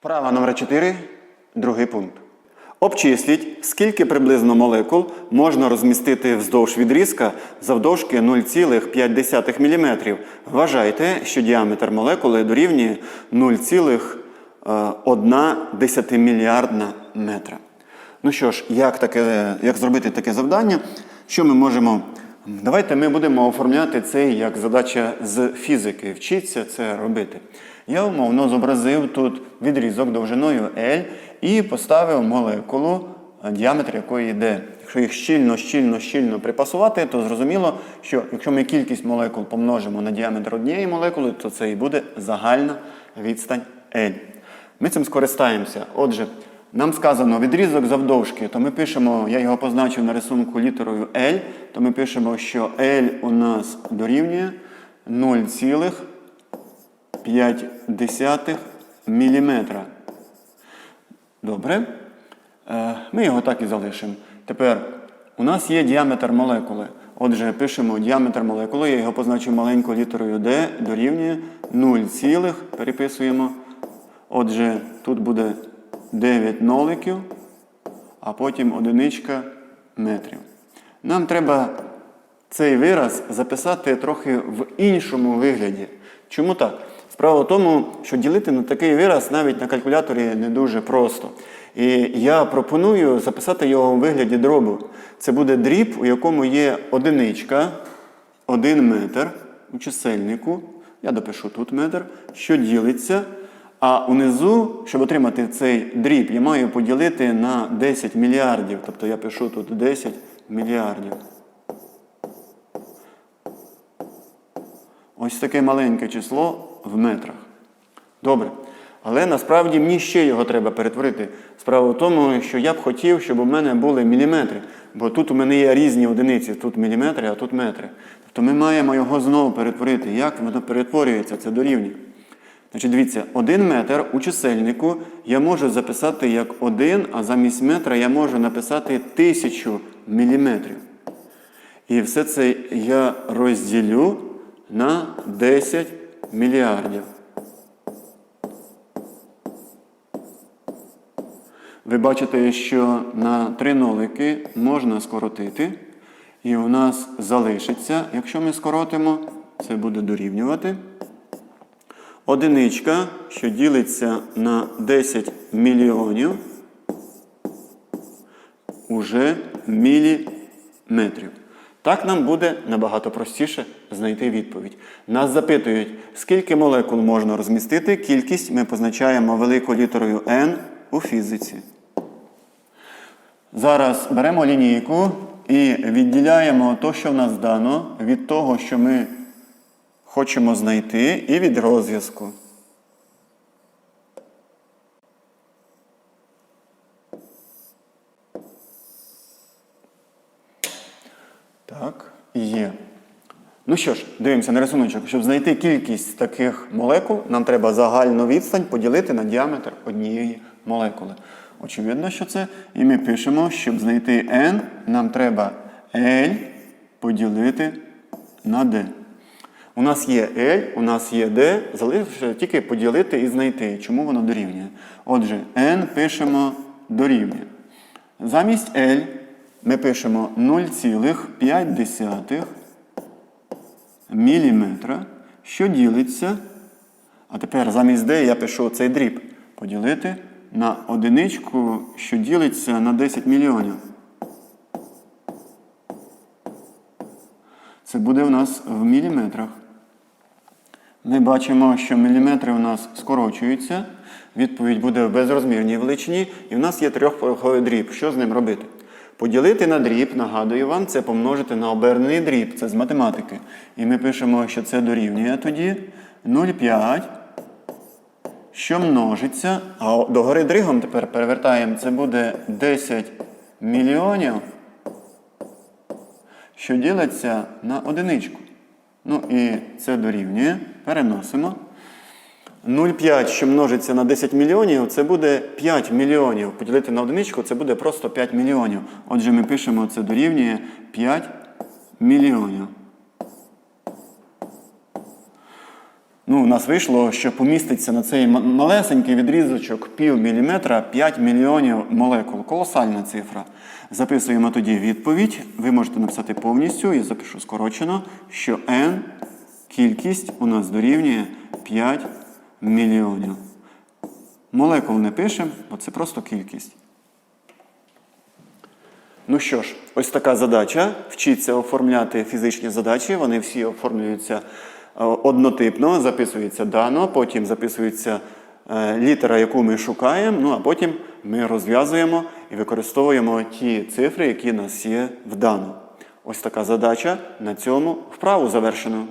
Вправа номер 4, другий пункт. Обчисліть, скільки приблизно молекул можна розмістити вздовж відрізка завдовжки 0,5 мм. Вважайте, що діаметр молекули дорівнює 0,1 мільярдна метра. Ну що ж, як, таке, як зробити таке завдання? Що ми можемо. Давайте ми будемо оформляти це як задача з фізики. Вчіться це робити. Я умовно зобразив тут відрізок довжиною L і поставив молекулу, діаметр якої йде. Якщо їх щільно, щільно, щільно припасувати, то зрозуміло, що якщо ми кількість молекул помножимо на діаметр однієї молекули, то це і буде загальна відстань L. Ми цим скористаємося. Отже, нам сказано відрізок завдовжки, то ми пишемо, я його позначив на рисунку літерою L, то ми пишемо, що L у нас дорівнює 0,5 мм. Добре. Е, Ми його так і залишимо. Тепер у нас є діаметр молекули. Отже, пишемо діаметр молекули, я його позначив маленькою літерою D, дорівнює 0, переписуємо. Отже, тут буде 9 ноликів, а потім одиничка метрів. Нам треба цей вираз записати трохи в іншому вигляді. Чому так? Справа в тому, що ділити на такий вираз навіть на калькуляторі не дуже просто. І я пропоную записати його у вигляді дробу. Це буде дріб, у якому є одиничка, один метр у чисельнику. Я допишу тут метр, що ділиться. А унизу, щоб отримати цей дріб, я маю поділити на 10 мільярдів. Тобто я пишу тут 10 мільярдів. Ось таке маленьке число в метрах. Добре. Але насправді мені ще його треба перетворити. Справа в тому, що я б хотів, щоб у мене були міліметри. Бо тут у мене є різні одиниці, тут міліметри, а тут метри. Тобто ми маємо його знову перетворити. Як воно перетворюється? Це дорівнює. Значить, дивіться, один метр у чисельнику я можу записати як один, а замість метра я можу написати тисячу міліметрів. І все це я розділю на 10 мільярдів. Ви бачите, що на три нолики можна скоротити. І у нас залишиться, якщо ми скоротимо, це буде дорівнювати. Одиничка, що ділиться на 10 мільйонів, уже міліметрів. Так нам буде набагато простіше знайти відповідь. Нас запитують, скільки молекул можна розмістити, кількість ми позначаємо великою літерою n у фізиці. Зараз беремо лінійку і відділяємо те, що в нас дано, від того, що ми хочемо знайти, і від розв'язку. Так, є. Ну що ж, дивимося на рисуночок. Щоб знайти кількість таких молекул, нам треба загальну відстань поділити на діаметр однієї молекули. Очевидно, що це. І ми пишемо, щоб знайти n, нам треба L поділити на D. У нас є L, у нас є D, залишилося тільки поділити і знайти, чому воно дорівнює. Отже, n пишемо дорівнює. Замість L ми пишемо 0,5 міліметра, що ділиться. А тепер замість D я пишу цей дріб. Поділити на одиничку, що ділиться на 10 мільйонів. Це буде у нас в міліметрах. Ми бачимо, що міліметри у нас скорочуються. Відповідь буде в безрозмірній величині. І в нас є трьохпороховий дріб. Що з ним робити? Поділити на дріб, нагадую вам, це помножити на обернений дріб, це з математики. І ми пишемо, що це дорівнює тоді 0,5, що множиться. А догори дригом тепер перевертаємо, це буде 10 мільйонів, що ділиться на одиничку. Ну і це дорівнює. Переносимо. 0,5, що множиться на 10 мільйонів, це буде 5 мільйонів. Поділити на одиничку, це буде просто 5 мільйонів. Отже, ми пишемо, це дорівнює 5 мільйонів. Ну, у нас вийшло, що поміститься на цей малесенький відрізочок пів міліметра 5 мільйонів молекул. Колосальна цифра. Записуємо тоді відповідь. Ви можете написати повністю, я запишу скорочено, що n кількість у нас дорівнює 5 мільйонів. Молекул не пишемо, бо це просто кількість. Ну що ж, ось така задача. Вчіться оформляти фізичні задачі. Вони всі оформлюються е, однотипно, записується дано, потім записується е, літера, яку ми шукаємо, ну а потім ми розв'язуємо і використовуємо ті цифри, які у нас є в дано. Ось така задача. На цьому вправу завершено.